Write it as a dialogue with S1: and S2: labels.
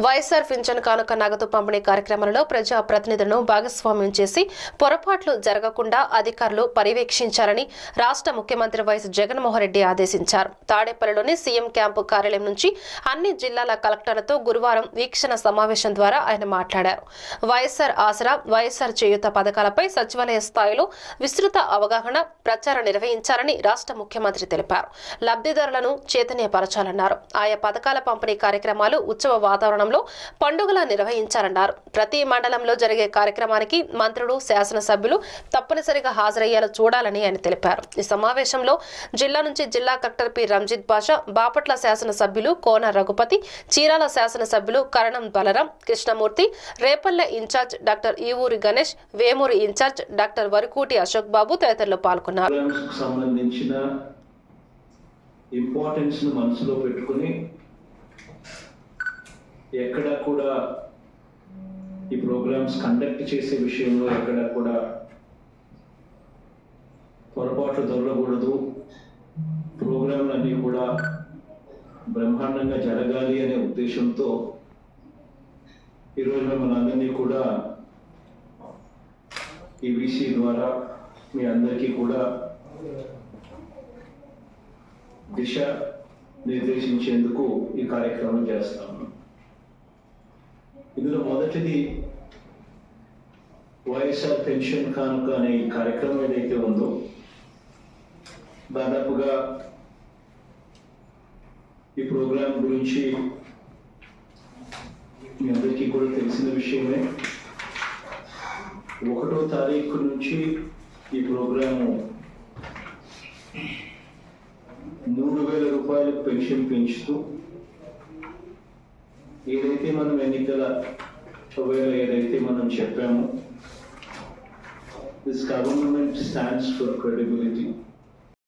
S1: YSR pension కానుక నగదు పంపిణీ కార్యక్రమంలో ప్రజా ప్రతినిధులను భాగస్వామ్యం చేసి పొరపాట్లు జరగకుండా అధికారులు పర్యవేక్షించాలని రాష్ట్ర ముఖ్యమంత్రి వైఎస్ జగన్మోహన్ రెడ్డి ఆదేశించారు. తాడేపల్లిలోని సీఎం క్యాంపు కార్యాలయం నుంచి అన్ని జిల్లాల కలెక్టర్లతో గురువారం వీక్షణ సమావేశం ద్వారా ఆయన మాట్లాడారు. వైఎస్ఆర్ ఆసరా వైఎస్ఆర్ చేయూత పథకాలపై సచివాలయ స్థాయిలో విస్తృత అవగాహన ప్రచారం నిర్వహించాలని రాష్ట్ర ముఖ్యమంత్రి తెలిపారు. లబ్ధిదారులను చైతన్యపరచాలన్నారు. ఆయా పథకాల పంపిణీ కార్యక్రమాలు ఉత్సవ వాతావరణంలో పండుగలా నిర్వహించాలన్నారు ప్రతి మండలంలో జరిగే కార్యక్రమానికి మంత్రులు శాసనసభ్యులు తప్పనిసరిగా హాజరయ్యేలా చూడాలని ఆయన తెలిపారు. ఈ సమావేశంలో జిల్లా నుంచి జిల్లా కలెక్టర్ పి. రంజిత్ బాషా బాపట్ల శాసనసభ్యులు కోన రఘుపతి చీరాల శాసనసభ్యులు Karanam Balaram Krishnamurthy Repalle in charge doctor Evuri Ganesh Vemuri in charge doctor Varakuti Ashok Babu తదితరులు పాల్గొన్నారు.
S2: సంబంధించిన ఇంపార్టెన్స్ను మనసులో పెట్టుకుని ఎక్కడ కూడా ఈ ప్రోగ్రామ్స్ కండక్ట్ చేసే విషయంలో ఎక్కడ కూడా పొరపాట్లు దొరకకూడదు ప్రోగ్రాంలన్నీ కూడా బ్రహ్మాండంగా జరగాలి అనే ఉద్దేశంతో ఈరోజు మిమ్మల్ని అందరినీ కూడా ఈ వీసీ ద్వారా మీ అందరికీ కూడా దిశ నిర్దేశించేందుకు ఈ కార్యక్రమం చేస్తాము. ఇందులో మొదటిది వైఎస్ఆర్ పెన్షన్ కానుక అనే ఈ కార్యక్రమం ఏదైతే ఉందో దాదాపుగా ఈ ప్రోగ్రాం గురించి మీ అందరికీ కూడా తెలిసిన విషయమే. ఒకటో తారీఖు నుంచి ఈ ప్రోగ్రాము మూడు వేల రూపాయలకు పెన్షన్ పెంచుతూ ఏదైతే మనం ఎన్నికల వేళ ఏదైతే మనం చెప్పామో this government stands for credibility